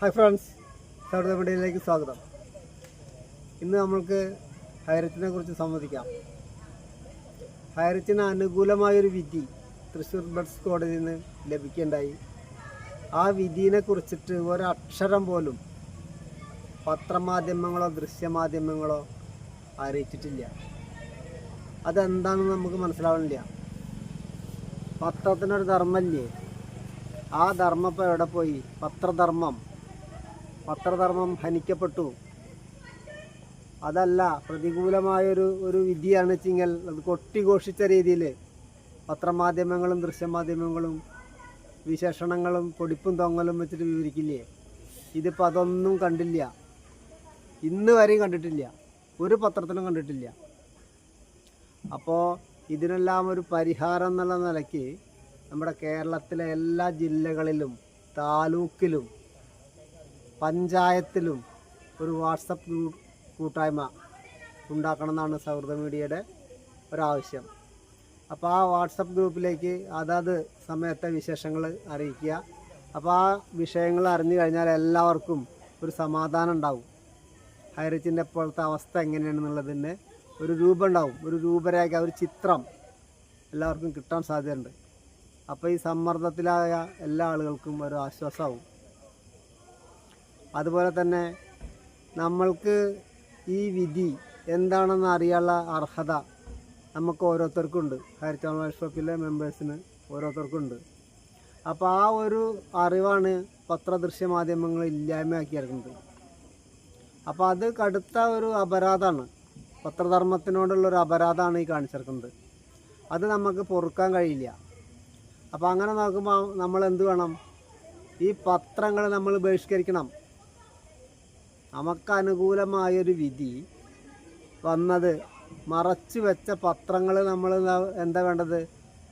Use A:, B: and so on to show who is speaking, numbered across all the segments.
A: Hi friends Saudi മീഡിയയിലേക്ക് സ്വാഗതം. ഇന്ന് നമ്മൾക്ക് ഹൈറച്ചിനെ കുറിച്ച് സംവദിക്കാം. ഹൈറച്ചിന് അനുകൂലമായൊരു വിധി തൃശ്ശൂർ ബഡ്സ് കോടതിയിൽ നിന്ന് ലഭിക്കേണ്ടായി. ആ വിധിയെ കുറിച്ചിട്ട് ഒരക്ഷരം പോലും പത്രമാധ്യമങ്ങളോ ദൃശ്യമാധ്യമങ്ങളോ അറിയിച്ചിട്ടില്ല അതെന്താണെന്ന് നമുക്ക് മനസ്സിലാവണില്ല. പത്രത്തിനൊരു ധർമ്മമില്ലേ ആ ധർമ്മം ഇപ്പോൾ എവിടെ പോയി? പത്രധർമ്മം പത്രധർമ്മം ഹനിക്കപ്പെട്ടു. അതല്ല പ്രതികൂലമായൊരു ഒരു വിധിയാണ് വെച്ചെങ്കിൽ അത് കൊട്ടിഘോഷിച്ച രീതിയിൽ പത്രമാധ്യമങ്ങളും ദൃശ്യമാധ്യമങ്ങളും വിശേഷണങ്ങളും പൊടിപ്പും തൊങ്ങലും വെച്ചിട്ട് വിവരിക്കില്ലേ? ഇതിപ്പോൾ അതൊന്നും കണ്ടില്ല. ഇന്ന് വരെയും കണ്ടിട്ടില്ല. ഒരു പത്രത്തിലും കണ്ടിട്ടില്ല. അപ്പോൾ ഇതിനെല്ലാം ഒരു പരിഹാരം എന്നുള്ള നിലയ്ക്ക് നമ്മുടെ കേരളത്തിലെ എല്ലാ ജില്ലകളിലും താലൂക്കിലും പഞ്ചായത്തിലും ഒരു വാട്സപ്പ് കൂട്ടായ്മ ഉണ്ടാക്കണം എന്നാണ് സൗഹൃദ മീഡിയയുടെ ഒരാവശ്യം. അപ്പോൾ ആ വാട്സപ്പ് ഗ്രൂപ്പിലേക്ക് അതാത് സമയത്തെ വിശേഷങ്ങൾ അറിയിക്കുക. അപ്പോൾ ആ വിഷയങ്ങൾ അറിഞ്ഞു കഴിഞ്ഞാൽ എല്ലാവർക്കും ഒരു സമാധാനം ഉണ്ടാവും. ഹൈറിച്ചിന്റെ ഇപ്പോഴത്തെ അവസ്ഥ എങ്ങനെയാണെന്നുള്ളതിന്റെ ഒരു രൂപം ഉണ്ടാവും. ഒരു രൂപരേഖ ഒരു ചിത്രം എല്ലാവർക്കും കിട്ടാൻ സാധ്യതയുണ്ട്. അപ്പോൾ ഈ സമ്മർദ്ദത്തിലായ എല്ലാ ആളുകൾക്കും ഒരു ആശ്വാസമാവും. അതുപോലെ തന്നെ നമ്മൾക്ക് ഈ വിധി എന്താണെന്ന് അറിയാനുള്ള അർഹത നമുക്ക് ഓരോരുത്തർക്കും ഉണ്ട് ഹരിച്ചാൽ വർക്ക്ഷോപ്പിലെ മെമ്പേഴ്സിന് ഓരോരുത്തർക്കും ഉണ്ട് അപ്പോൾ ആ ഒരു അറിവാണ് പത്രദൃശ്യ മാധ്യമങ്ങൾ ഇല്ലായ്മയാക്കിയിരിക്കുന്നത് അപ്പോൾ അത് കടുത്ത ഒരു അപരാധമാണ്. പത്രധർമ്മത്തിനോടുള്ള ഒരു അപരാധമാണ് ഈ കാണിച്ചിരിക്കുന്നത് അത് നമുക്ക് പൊറുക്കാൻ കഴിയില്ല. അപ്പോൾ അങ്ങനെ നോക്കുമ്പോൾ നമ്മൾ എന്ത് വേണം? ഈ പത്രങ്ങൾ നമ്മൾ ബഹിഷ്കരിക്കണം. നമുക്ക് അനുകൂലമായൊരു വിധി വന്നത് മറച്ചു വെച്ച പത്രങ്ങൾ നമ്മൾ എന്താ വേണ്ടത്?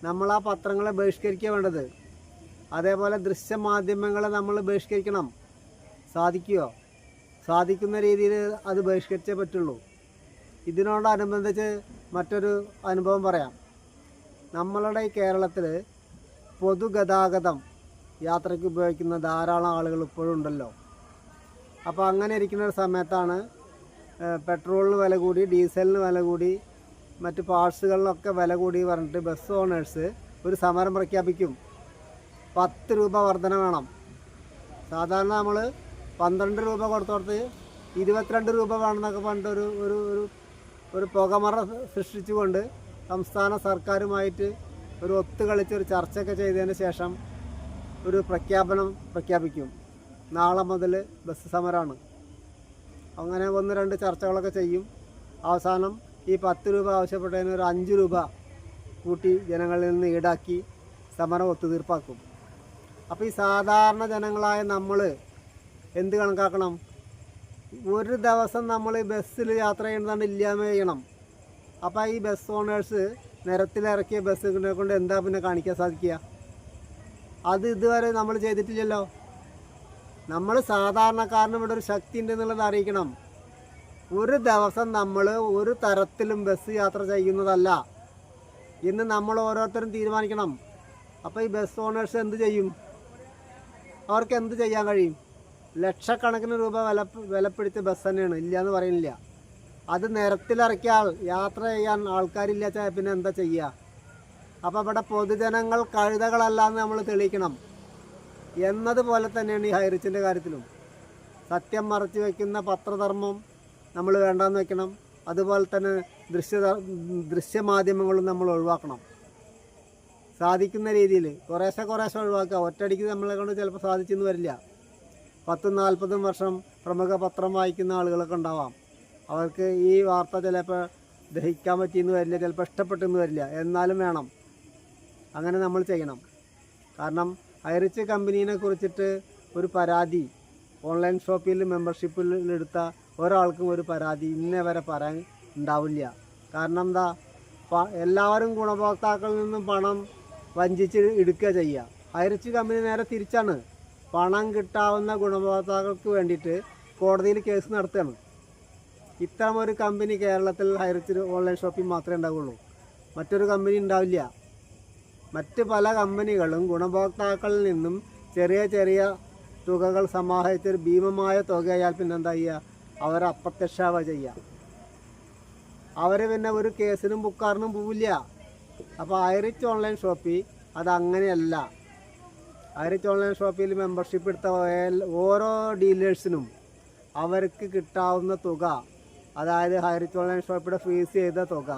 A: നമ്മൾ ആ പത്രങ്ങളെ ബഹിഷ്കരിക്കുക വേണ്ടത്. അതേപോലെ ദൃശ്യമാധ്യമങ്ങളെ നമ്മൾ ബഹിഷ്കരിക്കണം. സാധിക്കുമോ സാധിക്കുന്ന രീതിയിൽ അത് ബഹിഷ്കരിച്ചേ പറ്റുള്ളൂ. ഇതിനോടനുബന്ധിച്ച് മറ്റൊരു അനുഭവം പറയാം. നമ്മളുടെ ഈ കേരളത്തിൽ പൊതുഗതാഗതം യാത്രയ്ക്ക് ഉപയോഗിക്കുന്ന ധാരാളം ആളുകൾ ഇപ്പോഴും ഉണ്ടല്ലോ. അപ്പോൾ അങ്ങനെ ഇരിക്കുന്ന സമയത്താണ് പെട്രോളിന് വില കൂടി ഡീസലിന് വില കൂടി മറ്റ് പാർട്സുകളിലൊക്കെ വില കൂടി പറഞ്ഞിട്ട് ബസ് ഓണേഴ്സ് ഒരു സമരം പ്രഖ്യാപിക്കും. പത്ത് രൂപ വർധന വേണം. സാധാരണ നമ്മൾ പന്ത്രണ്ട് രൂപ കൊടുത്തോടത്ത് ഇരുപത്തിരണ്ട് രൂപ വേണമെന്നൊക്കെ പറഞ്ഞിട്ട് ഒരു ഒരു ഒരു ഒരു പുകമറ സൃഷ്ടിച്ചുകൊണ്ട് സംസ്ഥാന സർക്കാരുമായിട്ട് ഒരു ഒത്തുകളിച്ച് ഒരു ചർച്ചയൊക്കെ ചെയ്തതിന് ശേഷം ഒരു പ്രഖ്യാപനം പ്രഖ്യാപിക്കും. നാളെ മുതൽ ബസ് സമരമാണ് അങ്ങനെ ഒന്ന് രണ്ട് ചർച്ചകളൊക്കെ ചെയ്യും. അവസാനം ഈ പത്ത് രൂപ ആവശ്യപ്പെട്ടതിന് ഒരു അഞ്ച് രൂപ കൂട്ടി ജനങ്ങളിൽ നിന്ന് ഈടാക്കി സമരം ഒത്തുതീർപ്പാക്കും. അപ്പോൾ ഈ സാധാരണ ജനങ്ങളായ നമ്മൾ എന്ത് കണക്കാക്കണം? ഒരു ദിവസം നമ്മൾ ബസ്സിൽ യാത്ര ചെയ്യുന്നതാണ് ഇല്ലായ്മ ചെയ്യണം. അപ്പോൾ ഈ ബസ് ഓണേഴ്സ് നിരത്തിലിറക്കിയ ബസ്സിനെ കൊണ്ട് എന്താ പിന്നെ കാണിക്കാൻ സാധിക്കുക? അത് ഇതുവരെ നമ്മൾ ചെയ്തിട്ടില്ലല്ലോ. നമ്മൾ സാധാരണക്കാരനും ഇവിടെ ഒരു ശക്തി ഉണ്ട് എന്നുള്ളത് അറിയിക്കണം. ഒരു ദിവസം നമ്മൾ ഒരു തരത്തിലും ബസ് യാത്ര ചെയ്യുന്നതല്ല. ഇന്ന് നമ്മൾ ഓരോരുത്തരും തീരുമാനിക്കണം. അപ്പോൾ ഈ ബസ് ഓണേഴ്സ് എന്ത് ചെയ്യും? അവർക്ക് എന്ത് ചെയ്യാൻ കഴിയും? ലക്ഷക്കണക്കിന് രൂപ വില വിലപ്പിടിച്ച ബസ് തന്നെയാണ്. ഇല്ല എന്ന് പറയുന്നില്ല. അത് നിരത്തിലിറക്കിയാൽ യാത്ര ചെയ്യാൻ ആൾക്കാരില്ലാച്ചാൽ പിന്നെ എന്താ ചെയ്യുക അപ്പോൾ ഇവിടെ പൊതുജനങ്ങൾ കഴുതകളല്ല എന്ന് നമ്മൾ തെളിയിക്കണം. എന്നതുപോലെ തന്നെയാണ് ഈ ഹൈറിച്ചിന്റെ കാര്യത്തിലും. സത്യം മറച്ചു വയ്ക്കുന്ന പത്രധർമ്മം നമ്മൾ വേണ്ടാന്ന് വെക്കണം. അതുപോലെ തന്നെ ദൃശ്യ ദൃശ്യമാധ്യമങ്ങളും നമ്മൾ ഒഴിവാക്കണം. സാധിക്കുന്ന രീതിയിൽ കുറേശ്ശെ കുറേശ്ശെ ഒഴിവാക്കുക. ഒറ്റയടിക്ക് നമ്മളെ കൊണ്ട് ചിലപ്പോൾ സാധിച്ചെന്ന് വരില്ല. പത്തും നാൽപ്പതും വർഷം പ്രമുഖ പത്രം വായിക്കുന്ന ആളുകളൊക്കെ ഉണ്ടാവാം. അവർക്ക് ഈ വാർത്ത ചിലപ്പോൾ ദഹിക്കാൻ പറ്റിയെന്ന് വരില്ല ചിലപ്പോൾ ഇഷ്ടപ്പെട്ടെന്ന് വരില്ല. എന്നാലും വേണം. അങ്ങനെ നമ്മൾ ചെയ്യണം. കാരണം ഹൈറിച്ച് കമ്പനീനെ കുറിച്ചിട്ട് ഒരു പരാതി ഓൺലൈൻ ഷോപ്പിൽ മെമ്പർഷിപ്പിൽ എടുത്ത ഒരാൾക്കും ഒരു പരാതി ഇന്നേ വരെ പറയാൻ ഉണ്ടാവില്ല. കാരണം എന്താ? എല്ലാവരും ഗുണഭോക്താക്കളിൽ നിന്നും പണം വഞ്ചിച്ച് എടുക്കുക ചെയ്യുക. ഹൈറിച്ച് കമ്പനി നേരെ തിരിച്ചാണ്. പണം കിട്ടാവുന്ന ഗുണഭോക്താക്കൾക്ക് വേണ്ടിയിട്ട് കോടതിയിൽ കേസ് നടത്തുകയാണ്. ഇത്തരം ഒരു കമ്പനി കേരളത്തിൽ ഹൈറിച്ച് ഓൺലൈൻ ഷോപ്പിംഗ് മാത്രമേ ഉണ്ടാവുള്ളൂ മറ്റൊരു കമ്പനി ഉണ്ടാവില്ല. മറ്റ് പല കമ്പനികളും ഗുണഭോക്താക്കളിൽ നിന്നും ചെറിയ ചെറിയ തുകകൾ സമാഹരിച്ചൊരു ഭീമമായ തുകയായാൽ പിന്നെ എന്താ ചെയ്യുക? അവരെ അപ്രത്യക്ഷാവ ചെയ്യുക. അവർ പിന്നെ ഒരു കേസിനും ബുക്കാറിനും പോവില്ല. അപ്പോൾ ഐറിച്ച് ഓൺലൈൻ ഷോപ്പിൽ അതങ്ങനെയല്ല ഐറിച്ച് ഓൺലൈൻ ഷോപ്പിൽ മെമ്പർഷിപ്പ് എടുത്ത ഓരോ ഡീലേഴ്സിനും അവർക്ക് കിട്ടാവുന്ന തുക അതായത് ഹൈറിച്ച് ഓൺലൈൻ ഷോപ്പിയുടെ ഫീസ് ചെയ്ത തുക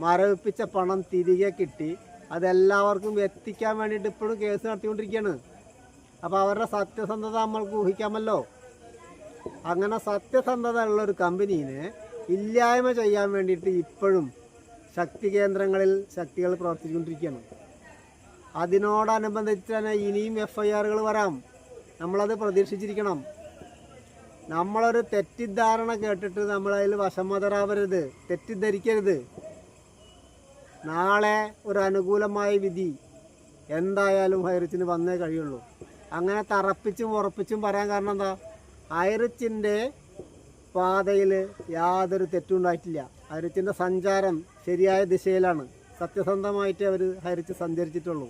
A: മരവിപ്പിച്ച പണം തിരികെ കിട്ടി അതെല്ലാവർക്കും എത്തിക്കാൻ വേണ്ടിയിട്ട് ഇപ്പോഴും കേസ് നടത്തിക്കൊണ്ടിരിക്കുകയാണ് അപ്പോൾ അവരുടെ സത്യസന്ധത നമ്മൾക്ക് ഊഹിക്കാമല്ലോ. അങ്ങനെ സത്യസന്ധത ഉള്ള ഒരു കമ്പനീനെ ഇല്ലായ്മ ചെയ്യാൻ വേണ്ടിയിട്ട് ഇപ്പോഴും ശക്തി കേന്ദ്രങ്ങളിൽ ശക്തികൾ പ്രവർത്തിച്ചുകൊണ്ടിരിക്കുകയാണ് അതിനോടനുബന്ധിച്ച് തന്നെ ഇനിയും എഫ് ഐ ആറുകൾ വരാം. നമ്മളത് പ്രതീക്ഷിച്ചിരിക്കണം. നമ്മളൊരു തെറ്റിദ്ധാരണ കേട്ടിട്ട് നമ്മളതിൽ വശമതരാവരുത് തെറ്റിദ്ധരിക്കരുത്. നാളെ ഒരു അനുകൂലമായ വിധി. എന്തായാലും ഹൈറിച്ചിന് വന്നേ കഴിയുള്ളൂ. അങ്ങനെ തറപ്പിച്ചും ഉറപ്പിച്ചും പറയാൻ കാരണം എന്താ? ഹൈറിച്ചിന്റെ പാതയിൽ യാതൊരു തെറ്റും ഉണ്ടായിട്ടില്ല. ഹൈറിച്ചിന്റെ സഞ്ചാരം ശരിയായ ദിശയിലാണ്. സത്യസന്ധമായിട്ട് അവർ ഹൈറിച്ച് സഞ്ചരിച്ചിട്ടുള്ളൂ.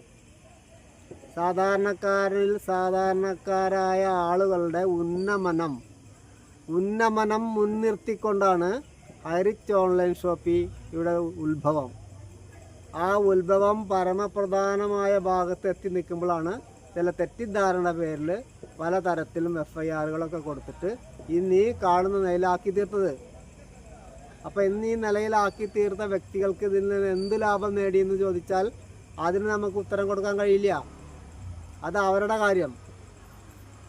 A: സാധാരണക്കാരിൽ സാധാരണക്കാരായ ആളുകളുടെ ഉന്നമനം ഉന്നമനം മുൻനിർത്തിക്കൊണ്ടാണ് ഹരിച്ച് ഓൺലൈൻ ഷോപ്പി ഇവിടെ ഉത്ഭവം. ആ ഉത്ഭവം പരമപ്രധാനമായ ഭാഗത്ത് എത്തി നിൽക്കുമ്പോഴാണ് ചില തെറ്റിദ്ധാരണ പേരിൽ പലതരത്തിലും എഫ് ഐ ആറുകളൊക്കെ കൊടുത്തിട്ട് ഇന്ന് ഈ കാണുന്ന നിലയിലാക്കി തീർത്തത്. അപ്പോൾ ഇന്ന് ഈ നിലയിലാക്കി തീർത്ത വ്യക്തികൾക്ക് ഇതിൽ നിന്ന് എന്ത് ലാഭം നേടിയെന്ന് ചോദിച്ചാൽ അതിന് നമുക്ക് ഉത്തരം കൊടുക്കാൻ കഴിയില്ല. അത് അവരുടെ കാര്യം.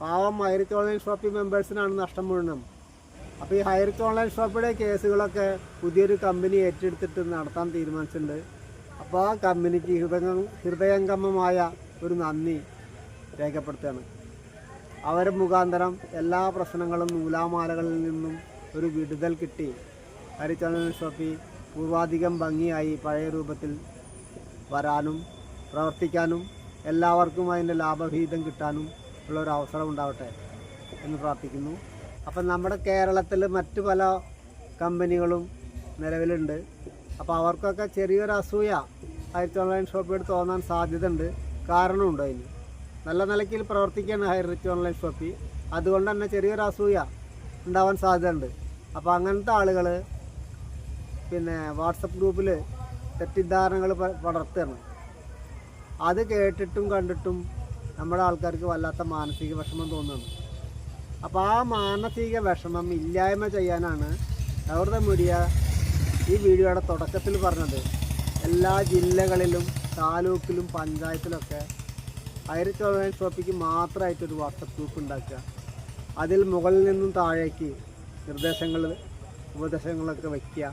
A: പാവം ഹൈറിച്ച് ഓൺലൈൻ ഷോപ്പിംഗ് മെമ്പേഴ്സിനാണ് നഷ്ടം മുഴുവനും. അപ്പോൾ ഈ ഹൈറിച്ച് ഓൺലൈൻ ഷോപ്പിയുടെ കേസുകളൊക്കെ പുതിയൊരു കമ്പനി ഏറ്റെടുത്തിട്ട് നടത്താൻ തീരുമാനിച്ചിട്ടുണ്ട്. അപ്പോൾ ആ കമ്പനിക്ക് ഹൃദയ ഹൃദയംഗമമായ ഒരു നന്ദി രേഖപ്പെടുത്തുകയാണ്. അവർ മുഖാന്തരം എല്ലാ പ്രശ്നങ്ങളും നൂലാമാലകളിൽ നിന്നും ഒരു വിടുതൽ കിട്ടി. ഹരിചന്ദ്രൻ ഷോപ്പി പൂർവാധികം ഭംഗിയായി പഴയ രൂപത്തിൽ വരാനും പ്രവർത്തിക്കാനും എല്ലാവർക്കും അതിന്റെ ലാഭവിഹിതം കിട്ടാനും ഉള്ള ഒരു അവസരം ഉണ്ടാവട്ടെ എന്ന് പ്രാർത്ഥിക്കുന്നു. അപ്പം നമ്മുടെ കേരളത്തിൽ മറ്റു പല കമ്പനികളും നിലവിലുണ്ട്. അപ്പോൾ അവർക്കൊക്കെ ചെറിയൊരു അസൂയ ഹൈറിച്ച് ഓൺലൈൻ ഷോപ്പിയോട് തോന്നാൻ സാധ്യതയുണ്ട്. കാരണമുണ്ട് അതിന്. നല്ല നിലയ്ക്ക് പ്രവർത്തിക്കുകയാണ് ഹൈറിച്ച് ഓൺലൈൻ ഷോപ്പി അതുകൊണ്ട് തന്നെ ചെറിയൊരു അസൂയ ഉണ്ടാവാൻ സാധ്യതയുണ്ട്. അപ്പോൾ അങ്ങനത്തെ ആളുകൾ പിന്നെ വാട്സപ്പ് ഗ്രൂപ്പിൽ തെറ്റിദ്ധാരണകൾ പടർത്തുകയാണ് അത് കേട്ടിട്ടും കണ്ടിട്ടും നമ്മുടെ ആൾക്കാർക്ക് വല്ലാത്ത മാനസിക വിഷമം തോന്നുന്നു അപ്പോൾ ആ മാനസിക വിഷമം ഇല്ലായ്മ ചെയ്യാനാണ് അവരുടെ മീഡിയ ഈ വീഡിയോയുടെ തുടക്കത്തിൽ പറഞ്ഞത് എല്ലാ ജില്ലകളിലും താലൂക്കിലും പഞ്ചായത്തിലൊക്കെ ഹൈറിച്ച് ഓൺലൈൻ ഷോപ്പിക്ക് മാത്രമായിട്ടൊരു വാട്സപ്പ് ഗ്രൂപ്പ് ഉണ്ടാക്കുക. അതിൽ മുകളിൽ നിന്നും താഴേക്ക് നിർദ്ദേശങ്ങൾ ഉപദേശങ്ങളൊക്കെ വയ്ക്കുക.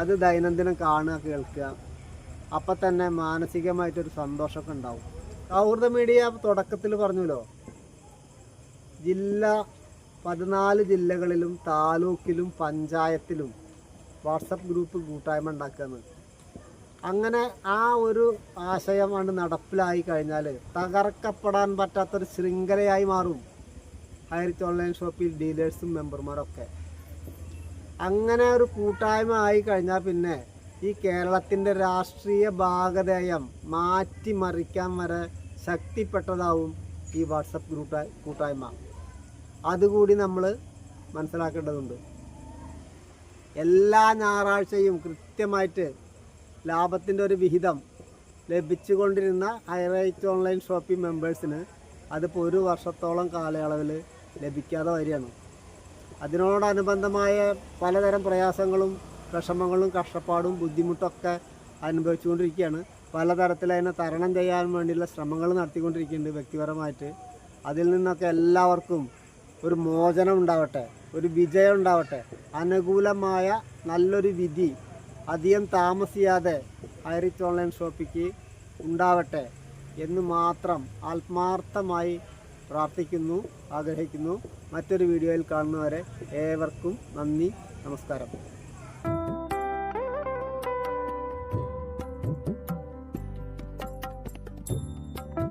A: അത് ദൈനംദിനം കാണുക കേൾക്കുക. അപ്പം തന്നെ മാനസികമായിട്ടൊരു സന്തോഷമൊക്കെ ഉണ്ടാവും. സൗഹൃദ മീഡിയ തുടക്കത്തിൽ പറഞ്ഞല്ലോ. ജില്ല പതിനാല് ജില്ലകളിലും താലൂക്കിലും പഞ്ചായത്തിലും വാട്സപ്പ് ഗ്രൂപ്പ് കൂട്ടായ്മ ഉണ്ടാക്കുന്നത് അങ്ങനെ ആ ഒരു ആശയമാണ് നടപ്പിലായി കഴിഞ്ഞാൽ തകർക്കപ്പെടാൻ പറ്റാത്തൊരു ശൃംഖലയായി മാറും ഹൈറിച്ച് ഓൺലൈൻ ഷോപ്പിൽ ഡീലേഴ്സും മെമ്പർമാരൊക്കെ. അങ്ങനെ ഒരു കൂട്ടായ്മ ആയി കഴിഞ്ഞാൽ പിന്നെ ഈ കേരളത്തിന്റെ രാഷ്ട്രീയ ഭാഗധേയം മാറ്റിമറിക്കാൻ വരെ ശക്തിപ്പെട്ടതാവും ഈ വാട്സപ്പ് ഗ്രൂപ്പ് കൂട്ടായ്മ. അതുകൂടി നമ്മൾ മനസ്സിലാക്കേണ്ടതുണ്ട്. എല്ലാ ഞായറാഴ്ചയും കൃത്യമായിട്ട് ലാഭത്തിന്റെ ഒരു വിഹിതം ലഭിച്ചുകൊണ്ടിരുന്ന ഹൈറൈറ്റ് ഓൺലൈൻ ഷോപ്പിംഗ് മെമ്പേഴ്സിന് അതിപ്പോൾ ഒരു വർഷത്തോളം കാലയളവിൽ ലഭിക്കാതെ വരികയാണ്. അതിനോടനുബന്ധമായ പലതരം പ്രയാസങ്ങളും വിഷമങ്ങളും കഷ്ടപ്പാടും ബുദ്ധിമുട്ടൊക്കെ അനുഭവിച്ചുകൊണ്ടിരിക്കുകയാണ്. പലതരത്തിൽ അതിനെ തരണം ചെയ്യാൻ വേണ്ടിയുള്ള ശ്രമങ്ങൾ നടത്തിക്കൊണ്ടിരിക്കുന്നുണ്ട് വ്യക്തിപരമായിട്ട്. അതിൽ നിന്നൊക്കെ എല്ലാവർക്കും ഒരു മോചനം ഉണ്ടാവട്ടെ. ഒരു വിജയം ഉണ്ടാവട്ടെ. അനുകൂലമായ നല്ലൊരു വിധി അധികം താമസിയാതെ ഹൈറിച്ച് ഓൺലൈൻ ഷോപ്പിക്ക് ഉണ്ടാവട്ടെ എന്ന് മാത്രം ആത്മാർത്ഥമായി പ്രാർത്ഥിക്കുന്നു ആഗ്രഹിക്കുന്നു. മറ്റൊരു വീഡിയോയിൽ കാണുന്നവരെ ഏവർക്കും നന്ദി നമസ്കാരം.